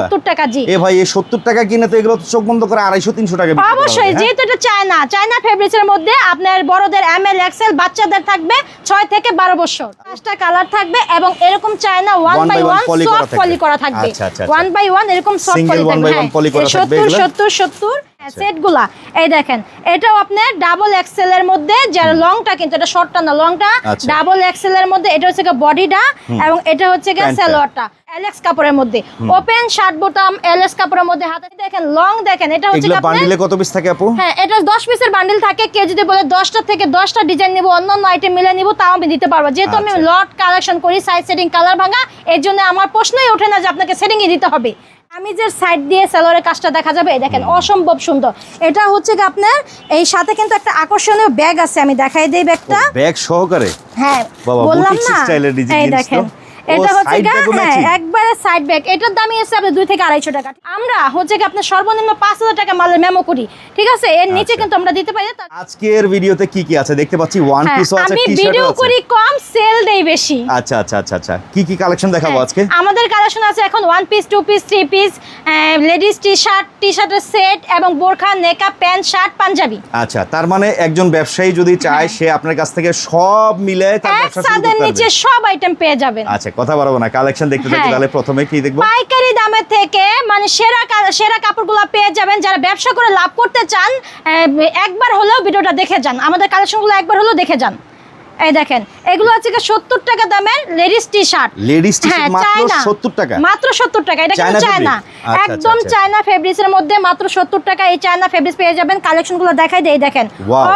70 টাকা আপনার বড়দের এম এল এক্সেল বাচ্চাদের থাকবে 6 থেকে 12 বছর। পাঁচটা কালার থাকবে এবং এরকম চায়না 1 বাই 1 সফট পলি করা থাকবে। 1 বাই 1 এরকম সফট পলি থাকবে 70 70 হ্যাঁ। সেটগুলা এই দেখেন এটাও আপনার ডাবল এক্সেল এর মধ্যে যার লংটা কিন্তু এটা শর্টটা না লংটা আচ্ছা। ডাবল এক্সেল এর মধ্যে এটা হচ্ছে বডিটা এবং এটা হচ্ছে গিয়ে। সালোয়ারটা এলএক্স কাপড়ের মধ্যে। ওপেন শার্ট বোতাম এলএক্স কাপড়ের মধ্যে হাতে দেখেন লং দেখেন এটা হচ্ছে বান্ডিলে কত পিস থাকে আপু? হ্যাঁ এটা দশ পিসের বান্ডিল থাকে কেউ যদি বলে দশটা থেকে দশটা ডিজাইন নিবো অন্য অন্য আইটেম মিলে নিবো তাও আমি দিতে পারব। যেহেতু আমি আচ্ছা। লট কালেকশন করি সাইড সেটিং কালার ভাঙা এর জন্য আমার প্রশ্নই ওঠে না যে আপনাকে সেটিংই দিতে হবে। আমি যে সাইড দিয়ে সেলোয়ারের কাজটা দেখা যাবে। দেখেন অসম্ভব সুন্দর। এটা হচ্ছে কি আপনার এই সাথে কিন্তু একটা আকর্ষণীয় ব্যাগ আছে আমি দেখাই দেই ব্যাগটা ব্যাগ সহকারে? হ্যাঁ বললাম না। এই দেখেন এটা হচ্ছে হ্যাঁ? একবারে সাইড ব্যাগ এটার দামই আছে আপনার দুই থেকে আড়াইশো টাকা। আমরা হচ্ছে কি আপনার সর্বনিম্ন পাঁচ হাজার টাকা মালের মেমো করি ঠিক আছে? এর নিচে আচ্ছা। কিন্তু আমরা দিতে পারি। আজকের ভিডিওতে কি কি আছে? দেখতে পাচ্ছি ওয়ান হ্যাঁ, পিসও আছে আমি ভিডিও করি কম সেল দেই বেশি। আচ্ছা আচ্ছা আচ্ছা আচ্ছা। কি কি কালেকশন দেখাবো হ্যাঁ, আজকে? আমাদের কালেকশন আছে এখন one piece two piece three piece ladies T shirt T শার্টের সেট এবং বোরখা নেকআপ প্যান্ট শার্ট পাঞ্জাবি। আচ্ছা তার মানে একজন ব্যবসায়ী যদি চায় সে আপনার কাছ থেকে সব মিলে তার ব্যবসা শুরু করতে নিচে সব আইটেম পেয়ে যাবেন। আচ্ছা কথা বাড়াবো না কালেকশন দেখতে দেখতে হ্যাঁ। তাহলে প্রথমে কি দেখব? পাইকারি দামের থেকে মানে সেরা সেরা কাপড়গুলো পেয়ে যাবেন যারা ব্যবসা করে লাভ করতে চান একবার হলেও ভিডিওটা দেখে যান। আমাদের কালেকশনগুলো একবার হলেও দেখে যান। এই দেখেন এগুলো হচ্ছে সত্তর টাকা দামের ladies T shirt ladies T shirt মাত্র সত্তর টাকা? মাত্র সত্তর টাকা এটা কিন্তু চায়না চায়না। আচ্ছা, একদম আচ্ছা, আচ্ছা। চায়না ফেব্রিক্সের মধ্যে মাত্র সত্তর টাকা এই চায়না ফেব্রিক্স পেয়ে যাবেন। কালেকশনগুলো দেখাই দেই দেখেন।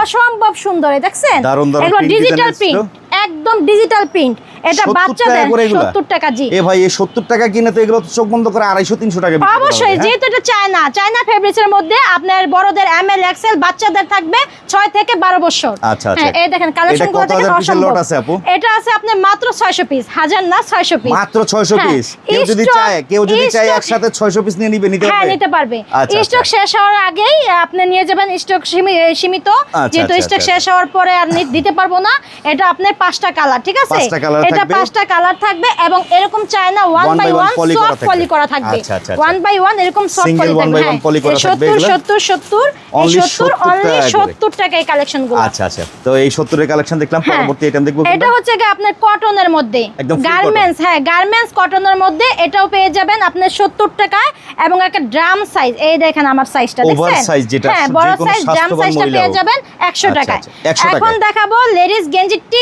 অসম্ভব সুন্দর এই দেখছেন? এগুলো ডিজিটাল প্রিন্ট। একদম ডিজিটাল প্রিন্ট এটা 70 বাচ্চাদের করে এগুলা? সত্তর টাকা জি এ ভাই এই সত্তর টাকা কিনে তো এগুলো তো চোখ বন্ধ করে আড়াইশো তিনশো টাকা বিক্রি হবে, অবশ্যই হ্যাঁ? যেহেতু এটা চায়না চায়না ফেব্রিক্সের মধ্যে আপনার বড়দের এম এল এক্সেল বাচ্চাদের থাকবে ছয় থেকে বারো বছর আচ্ছা, আচ্ছা। হ্যাঁ, এই দেখেন কালেকশন কত হাজার পিসের lot আছে আপু? এটা আছে আপনার মাত্র ছয়শো পিস হাজার না ছয়শো পিস মাত্র ছয়শো হ্যাঁ, পিস কেউ যদি চায় কেউ যদি চায় একসাথে ছয়শো পিস নিয়ে নিবে নিতে পারবে হ্যাঁ নিতে পারবে আচ্ছা, স্টক আচ্ছা। শেষ হওয়ার আগেই আপনি নিয়ে যাবেন স্টক সীমিত আচ্ছা, যেহেতু আচ্ছা, স্টক আচ্ছা, শেষ হওয়ার পরে আর দিতে পারব না এটা আপনার পাঁচটা কালার ঠিক আছে? এটা পাঁচটা কালার থাকবে এবং এরকম China one by one soft poly করা থাকবে। ওয়ান বাই ওয়ান এরকম সফট পলি থাকবে করা থাকবে সত্তর সত্তর সত্তর সত্তর অনলি সত্তর টাকা এই কালেকশনগুলো। আচ্ছা আচ্ছা। তো এই সত্তরের কালেকশন দেখলাম হ্যাঁ। পরবর্তী আইটেম দেখব এটা হচ্ছে আপনার কটনের মধ্যে। গার্মেন্টস হ্যাঁ গার্মেন্টস কটনের মধ্যে এটাও পেয়ে যাবেন আপনার সত্তর টাকায় এবং একটা ড্রাম সাইজ এই দেখেন আমার সাইজটা দেখছেন? হ্যাঁ বড় সাইজ ড্রাম সাইজটা পেয়ে যাবেন একশো আচ্ছা, টাকায়। আচ্ছা, 100 এখন দেখাবো লেডিস গেঞ্জি টি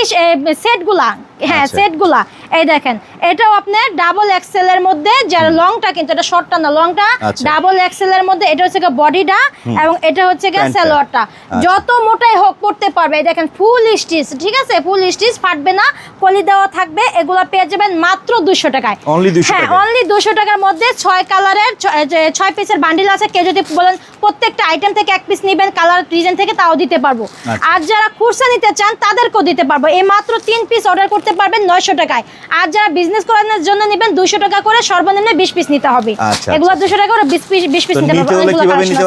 সেটগুলা হ্যাঁ আচ্ছা। সেটগুলা এই দেখেন এটাও আপনার ডাবল এক্সেল এর মধ্যে যার লংটা কিন্তু এটা শর্টটা না লংটা। ডাবল এক্সেল এর মধ্যে এটা হচ্ছে গিয়ে বডিটা এবং এটা হচ্ছে গিয়ে। সালোয়ারটা আচ্ছা। যত মোটাই হোক পড়তে পারবে। এই দেখেন ফুল স্টিচ ঠিক আছে? ফুল স্টিচ ফাটবে না পলি দেওয়া থাকবে এগুলো পেয়ে যাবেন মাত্র দুশো টাকায়। Only 200 হ্যাঁ অনলি দুশো টাকার মধ্যে ছয় কালারের ছয় পিসের বান্ডিল আছে। কেউ যদি বলেন প্রত্যেকটা আইটেম থেকে এক পিস নেবেন কালার ডিজাইন থেকে তাও দিতে পারব। আচ্ছা। আর যারা খুরসা নিতে চান তাদেরকেও দিতে পারব। এই মাত্র তিন পিস অর্ডার করতে পারবেন নয়শো টাকায়। আর যারা বিজনেস করানোর জন্য নেবেন দুশো টাকা করে সর্বনিম্ন বিশ পিস নিতে হবে। আচ্ছা, এগুলো আচ্ছা। দুশো টাকা করে বিশ পিস বিশ পিস নিতে পারব।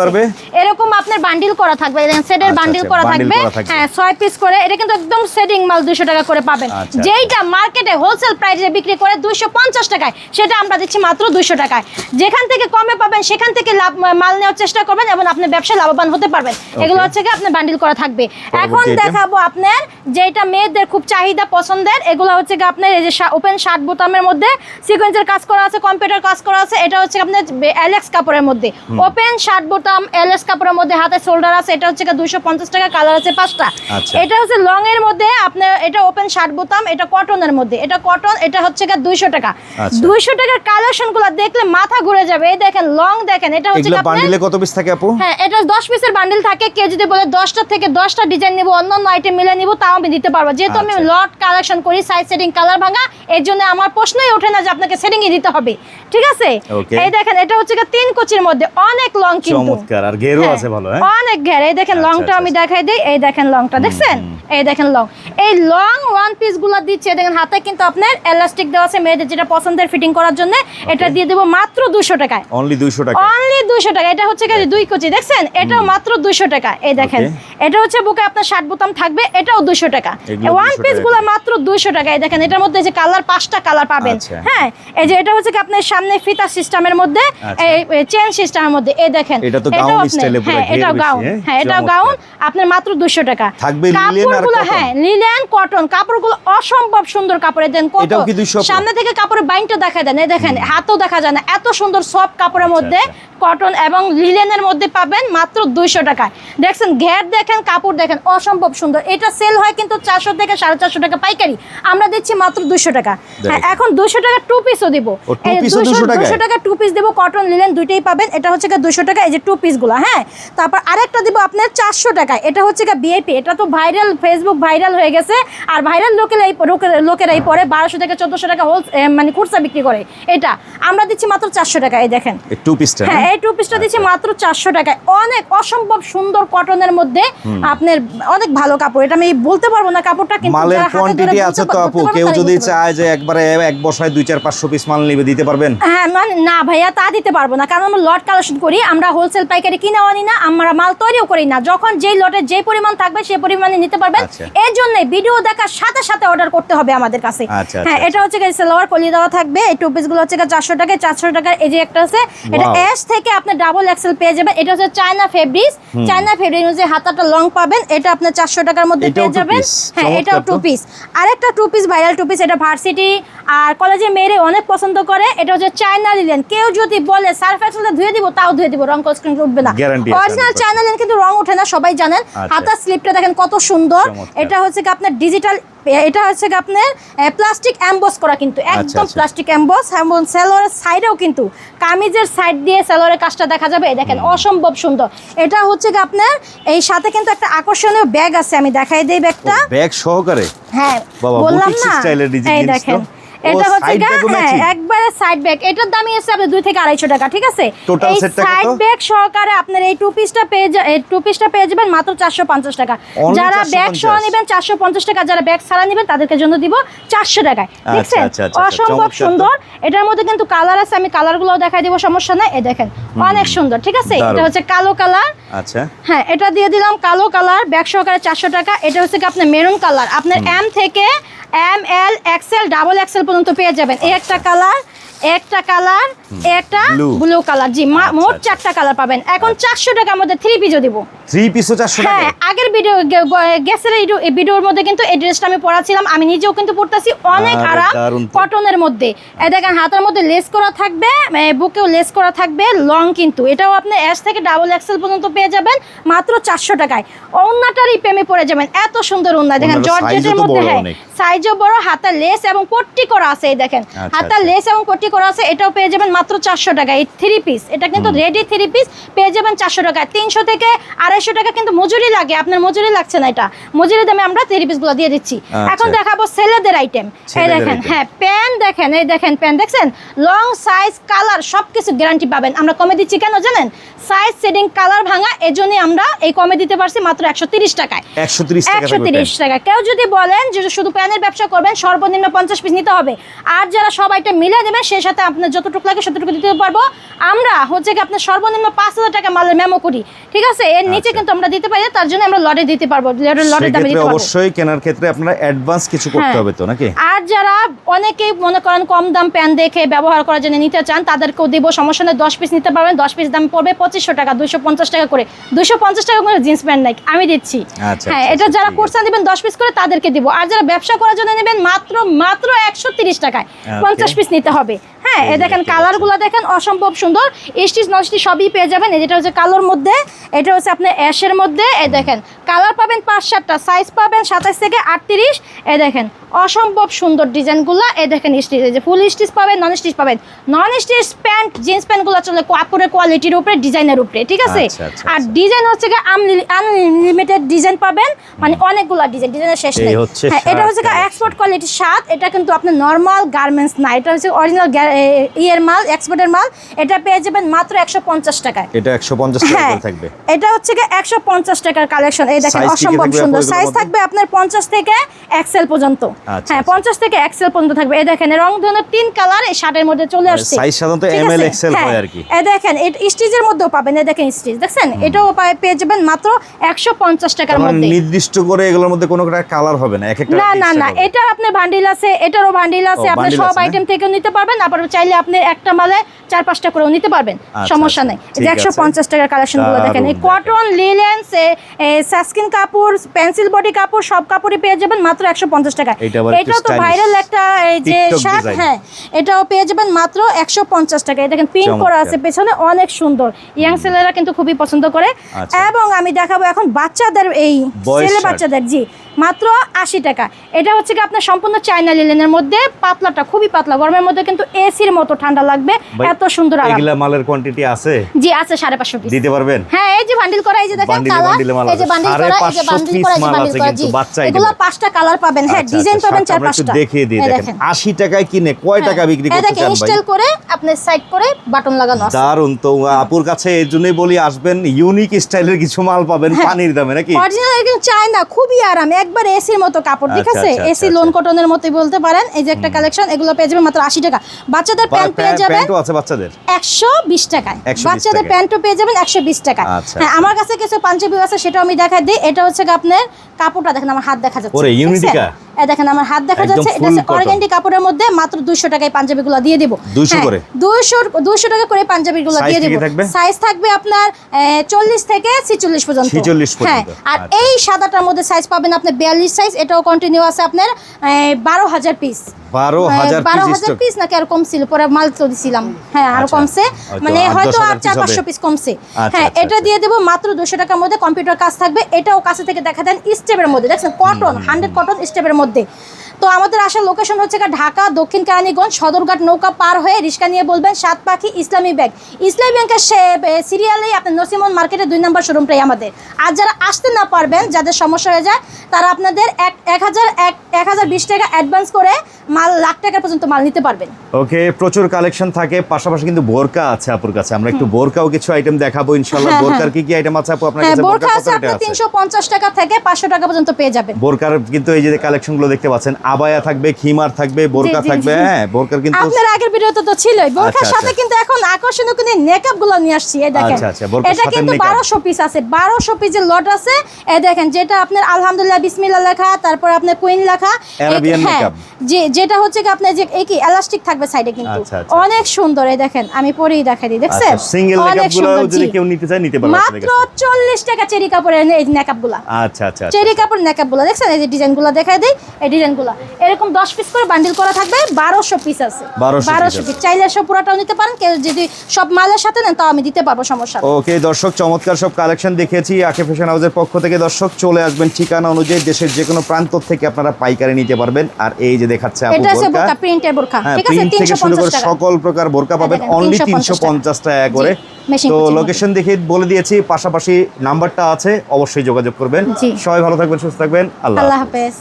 পারবে? এরকম আপনার বান্ডিল করা থাকবে সেটের আচ্ছা, বান্ডিল করা থাকবে। হ্যাঁ ছয় পিস করে এটা কিন্তু একদম সেটিং মাল দুশো টাকা করে পাবেন। যেইটা মার্কেটে হোলসেল প্রাইসে বিক্রি করে দুইশো পঞ্চাশ টাকায় সেটা আমরা দিচ্ছি মাত্র দুইশো টাকায়। যেখান থেকে কমে পাবেন সেখান থেকে লাভ মাল নেওয়ার চেষ্টা করবেন এবং আপনি ব্যবসায় লাভবান হতে পারবেন। এগুলো হচ্ছে কি আপনার বান্ডিল করা থাকবে। এখন দেখাবো আপনার যেটা মেয়েদের খুব চাহিদা পছন্দের এগুলো হচ্ছে কি আপনার এই যে ওপেন শার্ট বোতামের মধ্যে সিকোয়েন্সের কাজ করা আছে কম্পিউটার কাজ করা আছে এটা হচ্ছে আপনার এলেক্স কাপড়ের মধ্যে। ওপেন শার্ট বোতাম এলেক্স কাপড়ের মধ্যে হাতে শোল্ডার আছে এটা হচ্ছে দুশো পঞ্চাশ টাকা কালার আছে পাঁচটা। আচ্ছা। এটা হচ্ছে লং এর মধ্যে আপনার এটা ওপেন শার্ট বোতাম এটা কটনের মধ্যে। এটা কটন এটা হচ্ছে দুইশো টাকা। আচ্ছা। দুইশো টাকার কালেকশনগুলো দেখলে মাথা ঘুরে যাবে। এই দেখেন লং দেখেন এটা হচ্ছে বান্ডিলে কত পিস থাকে আপু? হ্যাঁ এটা দশ পিসের বান্ডিল থাকে। কেউ যদি বলে দশটা থেকে দশটা ডিজাইন নিবো অন্য অন্য আইটেম মিলে নিবো তাও আমি দিতে পারব। যেহেতু আমি আচ্ছা। লট কালেকশন করি সাইড সেটিং কালার ভাঙা এর জন্য আমার প্রশ্নই ওঠে না যে আপনাকে দিতে হবে। ঠিক আছে? এই দেখেন এটা হচ্ছে তিন কুচির মধ্যে অনেক লং কিন্তু। চমৎকার আর ঘেরও হ্যাঁ, আছে ভালো হ্যাঁ? অনেক ঘের এই দেখেন আচ্ছা, লংটা আচ্ছা, আমি দেখাই দিই এই দেখেন লংটা দেখছেন? এই দেখেন লং এই লং ওয়ান পিসগুলা দিচ্ছে দেখেন হাতে কিন্তু আপনার এলাস্টিক দেওয়া আছে মেয়েদের যেটা পছন্দের ফিটিং করার জন্য। এটা দিয়ে দেবো মাত্র দুশো টাকায়। অনলি দুইশো টাকা অনলি টাকা এটা হচ্ছে কি দুই কুচি দেখছেন? এটাও মাত্র দুশো টাকা এই দেখেন। এটা হচ্ছে বুকে আপনার ষাট বোতাম থাকবে এটাও দুশো টাকা। ওয়ান পিসগুলো মাত্র দুশো টাকা এই দেখেন এটার মধ্যে যে কালার পাঁচটা কালার পাবেন। আচ্ছা। হ্যাঁ এই যে এটা হচ্ছে কি আপনার সামনে ফিতা সিস্টেমের মধ্যে আচ্ছা। এই চেন সিস্টেমের মধ্যে এই দেখেন এটা হ্যাঁ এটাও গাউন হ্যাঁ? হ্যাঁ এটাও গাউন আপনার মাত্র দুশো টাকা। থাকবে linen আর কাপড়গুলো হ্যাঁ লিলেন কটন কাপড়গুলো অসম্ভব সুন্দর কাপড়ে দেন কত? 200 সামনে থেকে কাপড়ের বাইনটা দেখা দেন এই দেখেন হাতও দেখা যায় না এত সুন্দর সব কাপড়ের মধ্যে কটন এবং লিলেনের মধ্যে পাবেন মাত্র দুইশো টাকায়। দেখছেন ঘের দেখেন কাপড় দেখেন অসম্ভব সুন্দর। এটা সেল হয় কিন্তু চারশো থেকে সাড়ে চারশো টাকা পাইকারি। আমরা দিচ্ছি মাত্র দুশো টাকা। হ্যাঁ এখন দুশো টাকা টু পিসও দিব। ও, two piece ও 200 টাকায়? দুশো টাকা টু পিস দেবো কটন লিলেন দুইটাই পাবেন। এটা হচ্ছে দুশো টাকা এই যে টু পিসগুলো হ্যাঁ? তারপর আরেকটা দিব আপনার চারশো টাকায়। এটা হচ্ছে বিআইপি এটা তো ভাইরাল ফেসবুক ভাইরাল হয়ে গেছে। আর ভাইরাল লোকেরাই লোকের- লোকেরাই পরে বারোশো থেকে চোদ্দোশো টাকা হোল মানে খুচরা বিক্রি করে। এটা আমরা দিচ্ছি মাত্র চারশো টাকা এই দেখেন। টু পিসটা হ্যাঁ? এই টু পিসটা দিচ্ছি মাত্র চারশো টাকায়। অনেক অসম্ভব সুন্দর কটনের মধ্যে আপনার অনেক ভালো কাপড়। এটা আমি বলতে পারব না কাপড়টা কিন্তু মালের কোয়ান্টিটি আছে তো আপু কেউ যদি পারবে। চায় যে একবারে এক বসায় দুই চার পাঁচশো পিস মাল নিবে দিতে পারবেন? হ্যাঁ মানে না ভাইয়া তা দিতে পারব না। কারণ আমরা লট কালেকশন করি আমরা হোলসেল পাইকারি কিনে আনি না আমরা মাল তৈরিও করি না। যখন যেই লটে যে পরিমাণ থাকবে সেই পরিমাণে নিতে পারবেন। আচ্ছা। এর জন্য ভিডিও দেখার সাথে সাথে অর্ডার করতে হবে আমাদের কাছে। আচ্ছা, হ্যাঁ আচ্ছা, এটা হচ্ছে সালোয়ার কলি দেওয়া থাকবে। এই টু পিসগুলো হচ্ছে চারশো টাকায় চারশো টাকার এই যে একটা আছে এটা. এস থেকে আপনি ডাবল এক্সেল পেয়ে যাবেন। এটা হচ্ছে চায়না ফেব্রিক্স চায়না ফেব্রিক যে হাতাটা লং পাবেন এটা আপনার চারশো টাকার মধ্যে পেয়ে যাবেন। হ্যাঁ এটাও তো। টু পিস আরেকটা two piece viral two piece এটা ভার্সিটি আর কলেজে মেয়েরে অনেক পছন্দ করে এটা হচ্ছে চায়না লিলেন। কেউ যদি বলে সার্ফ এক্সেলটা ধুয়ে দিব তাও ধুয়ে দিব রং স্ক্রিন উঠবে না। অরিজিনাল 100% চায়না লিলেন কিন্তু রং ওঠে না সবাই জানেন। আচ্ছা। হাতার স্লিপটা দেখেন কত সুন্দর। এটা হচ্ছে কি আপনার ডিজিটাল এটা হচ্ছে কি আপনার প্লাস্টিক অ্যাম্বস করা কিন্তু একদম আচ্ছা। প্লাস্টিক অ্যাম্বস এবং সেলোয়ারের সাইডেও কিন্তু কামিজের সাইড দিয়ে সেলোয়ারের কাজটা দেখা যাবে। দেখেন অসম্ভব সুন্দর। এটা হচ্ছে কি আপনার এই সাথে কিন্তু একটা আকর্ষণীয় ব্যাগ আছে আমি দেখাই দেই ব্যাগটা ব্যাগ সহকারে? হ্যাঁ বললাম না? এই দেখেন এটা হচ্ছে হ্যাঁ? একবারে সাইড ব্যাগ এটার দামই আছে আপনার দুই থেকে আড়াইশো টাকা ঠিক আছে? এই? সাইড ব্যাগ সহকারে আপনার এই টু পিসটা পেয়ে টু পিসটা পেয়ে যাবেন মাত্র চারশো পঞ্চাশ টাকা। যারা ব্যাগ সহ নেবেন চারশো পঞ্চাশ টাকা যারা ব্যাগ ছাড়া নেবেন তাদেরকে জন্য দিব চারশো টাকায়। দেখছেন? আচ্ছা, আচ্ছা, আচ্ছা, অসম্ভব সুন্দর। এটার মধ্যে কিন্তু কালার আছে আমি কালারগুলো দেখাই দিব সমস্যা নাই। এই দেখেন অনেক সুন্দর ঠিক আছে? এটা হচ্ছে কালো কালার আচ্ছা। হ্যাঁ এটা দিয়ে দিলাম কালো কালার ব্যাগ সহকারে চারশো টাকা। এটা হচ্ছে কি আপনার মেরুন কালার আপনার এম থেকে M L XL double XL পর্যন্ত পেয়ে যাবেন। এই একটা কালার একটা কালার একটা ব্লু কালার। জি আচ্ছা, মোট আচ্ছা। চারটা কালার পাবেন। এখন চারশো টাকার মধ্যে থ্রি পিসও দিব। থ্রি পিসও চারশো টাকা হ্যাঁ আগের ভিডিও গ্যাসের এই ভিডিওর মধ্যে কিন্তু এই ড্রেসটা আমি পরাছিলাম। আমি নিজেও কিন্তু পড়তেছি অনেক আরাম। কটনের মধ্যে। এই দেখেন হাতের মধ্যে লেস করা থাকবে বুকেও লেস করা থাকবে লং কিন্তু। এটাও আপনি এস থেকে ডাবল এক্সেল পর্যন্ত পেয়ে যাবেন মাত্র চারশো টাকায়। অন্যটারই প্রেমে পড়ে যাবেন এত সুন্দর ওন্না। দেখেন জর্জেটের মধ্যে হ্যাঁ। সাইজও বড় হাতার লেস এবং পট্টি করা আছে এই দেখেন। আচ্ছা, হাতার আচ্ছা। লেস এবং পট্টি করা আছে? এটাও পেয়ে যাবেন মাত্র চারশো টাকা। এই থ্রি পিস এটা কিন্তু রেডি থ্রি পিস পেয়ে যাবেন চারশো টাকায় তিনশো থেকে আড়াইশো টাকা কিন্তু মজুরি লাগে। আপনার মজুরি লাগছে না এটা। মজুরি দামে আমরা থ্রি পিসগুলো দিয়ে দিচ্ছি। আচ্ছা। এখন দেখাবো ছেলেদের আইটেম এই দেখেন হ্যাঁ প্যান দেখেন এই দেখেন প্যান দেখছেন? লং সাইজ কালার সব কিছু গ্যারান্টি পাবেন। আমরা কমে দিচ্ছি কেন জানেন? সাইজ সেটিং কালার ভাঙা এই জন্যই আমরা এই কমে দিতে পারছি মাত্র একশো তিরিশ টাকায়। একশো তিরিশ টাকা টাকা। কেউ যদি বলেন যে শুধু প্যানের ব্যবসা করবেন সর্বনিম্ন পঞ্চাশ পিস নিতে হবে। আর যারা সবাইটা মিলে দেবেন সেই সাথে আপনার যতটুকু লাগে ততটুকু দিতে পারব। আমরা হচ্ছে কি আপনার সর্বনিম্ন পাঁচ হাজার টাকা মালের মেমো করি ঠিক আছে? এর নিচে আচ্ছা। কিন্তু আমরা দিতে পারি তার জন্য আমরা লটে দিতে পারব লটের দামে দিতে পারব। অবশ্যই কেনার ক্ষেত্রে আপনারা অ্যাডভান্স কিছু করতে হ্যাঁ। হবে তো নাকি? আর যারা অনেকেই মনে করেন কম দাম প্যান দেখে ব্যবহার করার জন্য নিতে চান তাদেরকেও দিব সমস্যা নেই দশ পিস নিতে পারবেন দশ পিস দাম পড়বে পঁচিশশো টাকা দুশো পঞ্চাশ টাকা করে। দুশো পঞ্চাশ টাকা করে জিন্স প্যান্ট নাই আমি দিচ্ছি। আচ্ছা, হ্যাঁ আচ্ছা, এটা যারা ঠিক কোর্সা নেবেন দশ পিস করে তাদেরকে দিব। আর যারা ব্যবসা করার জন্য নেবেন মাত্র মাত্র একশো তিরিশ টাকায় পঞ্চাশ পিস নিতে হবে। হ্যাঁ এ দেখেন কালারগুলো দেখেন অসম্ভব সুন্দর। স্টিচ নস্টিচ সবই পেয়ে যাবেন। যেটা হচ্ছে কালোর মধ্যে এটা হচ্ছে আপনার অ্যাশের মধ্যে এ দেখেন কালার পাবেন পাঁচ সাতটা সাইজ পাবেন সাতাশ থেকে আটত্রিশ এ দেখেন অসম্ভব সুন্দর ডিজাইনগুলো এ দেখেন স্টিচ এই যে ফুল স্টিচ পাবেন নন স্টিচ পাবেন। নন স্টিচ প্যান্ট জিন্স প্যান্টগুলো চলে কাপড়ের কোয়ালিটির উপরে ডিজাইনের উপরে ঠিক আছে? আচ্ছা, আচ্ছা, আর আচ্ছা। ডিজাইন হচ্ছে আনলিমিটেড ডিজাইন পাবেন মানে অনেকগুলো ডিজাইন ডিজাইনের শেষ নেই। হ্যাঁ এটা হচ্ছে। এক্সপোর্ট কোয়ালিটির সাত এটা কিন্তু আপনার নর্মাল গার্মেন্টস না এটা হচ্ছে অরিজিনাল ইয়ের মাল এক্সপোর্টের মাল এটা পেয়ে যাবেন মাত্র একশো পঞ্চাশ টাকায়। এটা একশো পঞ্চাশ টাকা হ্যাঁ। থাকবে। এটা হচ্ছে কি একশো পঞ্চাশ টাকার কালেকশন এই দেখেন অসম্ভব সুন্দর। সাইজ থাকবে আপনার পঞ্চাশ থেকে এক্সেল পর্যন্ত। আচ্ছা, হ্যাঁ আচ্ছা। পঞ্চাশ থেকে এক্সেল পর্যন্ত থাকবে। এই দেখেন রং ধরনের তিন কালার এই শার্টের মধ্যে চলে মানে আসছে। size সাধারণত ML আছে? XL হয়। আর কি। এই দেখেন স্টিচের মধ্যেও পাবেন। এই দেখেন স্টিচ দেখছেন? এটাও পেয়ে যাবেন মাত্র একশো পঞ্চাশ টাকার তার মানে মধ্যে। নির্দিষ্ট করে এগুলোর মধ্যে কোনো একটা কালার হবে না এক একটা না না না। এটার আপনার বান্ডিল আছে এটারও বান্ডিল আছে। আপনি সব আইটেম থেকেও নিতে পারবেন। আবার চাইলে আপনি একটা মালে চার পাঁচটা করেও নিতে পারবেন। আচ্ছা, সমস্যা আচ্ছা, নেই ঠিক আছে। একশো পঞ্চাশ টাকার কালেকশনগুলো দেখেন এই কটন লিলেন সাস্কিন কাপড় পেন্সিল বডি কাপড় সব কাপড়ই পেয়ে যাবেন মাত্র একশো পঞ্চাশ টাকা। এটাও তো ভাইরাল একটা এই যে শার্ট হ্যাঁ এটাও পেয়ে যাবেন মাত্র একশো পঞ্চাশ টাকা। দেখেন পিঙ্ক করা আছে পেছনে অনেক সুন্দর। ইয়াং ছেলেরা কিন্তু খুবই পছন্দ করে। আচ্ছা। এবং আমি দেখাবো এখন বাচ্চাদের এই ছেলে। বাচ্চাদের জি। মাত্র আশি টাকা। এটা হচ্ছে কি আপনার সম্পূর্ণ চায়না লিলেনের মধ্যে পাতলাটা খুবই পাতলা গরমের মধ্যে কিন্তু এসির মতো ঠান্ডা লাগবে এত সুন্দর এগুলা মালের কোয়ান্টিটি আছে? জি আছে সাড়ে পাঁচশো পিস দিতে পারবেন? হ্যাঁ এই যে বান্ডিল করা এই যে দেখেন কালার এই যে বান্ডিল করা এই যে বান্ডিল করা এই যে বান্ডিল আছে করা কিন্তু জি। বাচ্চা এগুলো পাঁচটা কালার পাবেন। হ্যাঁ আচ্ছা, ডিজাইন আচ্ছা, পাবেন চার পাঁচটা। দেখিয়ে দিই দেখেন আশি টাকায় কিনে কয় টাকা বিক্রি এই করতে চান ভাই? ইনস্টল করে আপনি সাইড করে বাটন লাগানো আছে। দারুণ তো আপুর কাছে এই জন্যই বলি আসবেন ইউনিক স্টাইলের কিছু মাল পাবেন হ্যাঁ। পানির দামে নাকি? অরিজিনাল একদম চায়না খুবই আরাম একবার এসির মতো কাপড় ঠিক আচ্ছা, আছে? এসি লোন। কটনের মতোই বলতে পারেন। এই যে একটা কালেকশন এগুলো পেয়ে যাবে মাত্র আশি টাকা। বাচ্চাদের প্যান্ট পেয়ে যাবে প্যান্টও আছে বাচ্চাদের? একশো বিশ টাকায়। বাচ্চাদের টাকায়। প্যান্টও পেয়ে যাবেন একশো বিশ টাকা আচ্ছা, হ্যাঁ। আমার কাছে কিছু পাঞ্জাবি আছে সেটাও আমি দেখা দিই। এটা হচ্ছে আপনার কাপড়টা দেখেন আমার হাত দেখা যাচ্ছে। দেখেন আমার হাত দেখা যাচ্ছে এটা হচ্ছে অর্গ্যান্ডি কাপড়ের মধ্যে মাত্র দুইশো টাকায় পাঞ্জাবিগুলো দিয়ে দেবো 200 করে? দুইশো দুইশো টাকা করে পাঞ্জাবিগুলো দিয়ে কি কি দেবো? সাইজ থাকবে আপনার চল্লিশ থেকে ছিচল্লিশ পর্যন্ত 46 হ্যাঁ পর্যন্ত, আর আচ্ছা। এই সাদাটার মধ্যে সাইজ পাবেন আপনার বিয়াল্লিশ সাইজ এটাও কন্টিনিউ আছে আপনার বারো হাজার পিস বারো হাজার বারো পিস হাজার stock। পিস নাকি আর কমছিল পরে মাল তো দিছিলাম হ্যাঁ আরও। কমছে মানে হয়তো আর হাজার চার piece পাঁচশো হবে। পিস কমছে হ্যাঁ এটা। দিয়ে দেবো মাত্র দুশো টাকার মধ্যে কম্পিউটার কাজ থাকবে এটাও কাছে থেকে দেখা দেন স্টেপের মধ্যে দেখছেন কটন হান্ড্রেড কটন স্টেপের মধ্যে মধ্যে তো আমাদের আসার লোকেশন হচ্ছে ঢাকা দক্ষিণ কেরানীগঞ্জ সদরঘাট নৌকা পার হয়ে রিক্সা নিয়ে বলবেন সাত পাখি ইসলামী ব্যাংক ইসলামী ব্যাংকের সিরিয়ালেই আপনার নসিমন মার্কেটের দুই নম্বর শোরুমটাই আমাদের। আর যারা আসতে না পারবেন যাদের সমস্যা হয়ে যায় তারা আপনাদের এক এক হাজার এক এক হাজার বিশ টাকা অ্যাডভান্স করে মাল লাখ টাকা পর্যন্ত মাল নিতে পারবেন। ওকে প্রচুর কালেকশন থাকে পাশাপাশি কিন্তু বোরকা আছে আপুর কাছে। আমরা একটু বোরকাও কিছু আইটেম দেখাবো ইনশাআল্লাহ। হ্যাঁ, বোরকার কি কি আইটেম আছে আপু? আপনার হ্যাঁ কাছে বোরকা আছে আপনি রেটে আপনার আছে? তিনশো পঞ্চাশ টাকা থেকে পাঁচশো টাকা পর্যন্ত পেয়ে যাবেন। বোরকার কিন্তু এই যে কালেকশনগুলো দেখতে পাচ্ছেন আবায়া থাকবে খিমার থাকবে বোরকা থাকবে হ্যাঁ বোরকার কিন্তু আপনার আগের ভিডিওতে তো ছিলই। আচ্ছা, সাথে আচ্ছা। কিন্তু এখন আকর্ষণীয় কোনো নেকআপগুলো নিয়ে আসছি এই দেখেন। আচ্ছা, আচ্ছা, এটা কিন্তু makeup। বারোশো পিস আছে বারোশো পিসের লট আছে। এই দেখেন যেটা আপনার আলহামদুলিল্লাহ বিসমিল্লা লেখা তারপর আপনার কুইন লেখা Arabian হ্যাঁ, যে যেটা হচ্ছে কি আপনার যে এই কি এলাস্টিক থাকবে সাইডে কিন্তু। অনেক সুন্দর এই দেখেন আমি পরেই দেখাই দিই দেখছেন? সিঙ্গেল মেকআপগুলো যদি কেউ নিতে চায় নিতে পারবে মাত্র কাছে। চল্লিশ টাকা চেরি কাপড়ের এই মেকআপগুলা আচ্ছা আচ্ছা। চেরি কাপড় নেকআপগুলো দেখছেন? এই যে ডিজাইনগুলো দেখাই দেই এই ডিজাইনগুলো এরকম দশ পিস করে বান্ডিল করা থাকবে বারোশো পিস আছে। বারোশো পিস চাইলে সব পুরাটাও নিতে পারেন কেউ যদি সব মালের সাথে নেন তাও আমি দিতে পারব সমস্যা ওকে দর্শক চমৎকার সব কালেকশন দেখিয়েছি আকে ফ্যাশন হাউসের পক্ষ থেকে। দর্শক চলে আসবেন ঠিকানা অনুযায়ী দেশের যে কোনো প্রান্ত থেকে আপনারা পাইকারি নিতে পারবেন। আর এই যে দেখাচ্ছে এটা বোরকা। প্রিন্টের বোরকা। হ্যাঁ ঠিক আছে? টাকা। সকল প্রকার বোরকা পাবেন। অনলি 350 তিনশো পঞ্চাশ টাকা। করে। তো লোকেশন দেখে বলে দিয়েছি পাশাপাশি নাম্বারটা আছে অবশ্যই যোগাযোগ করবেন। সবাই ভালো থাকবেন সুস্থ থাকবেন। আল্লাহ। হাফেজ।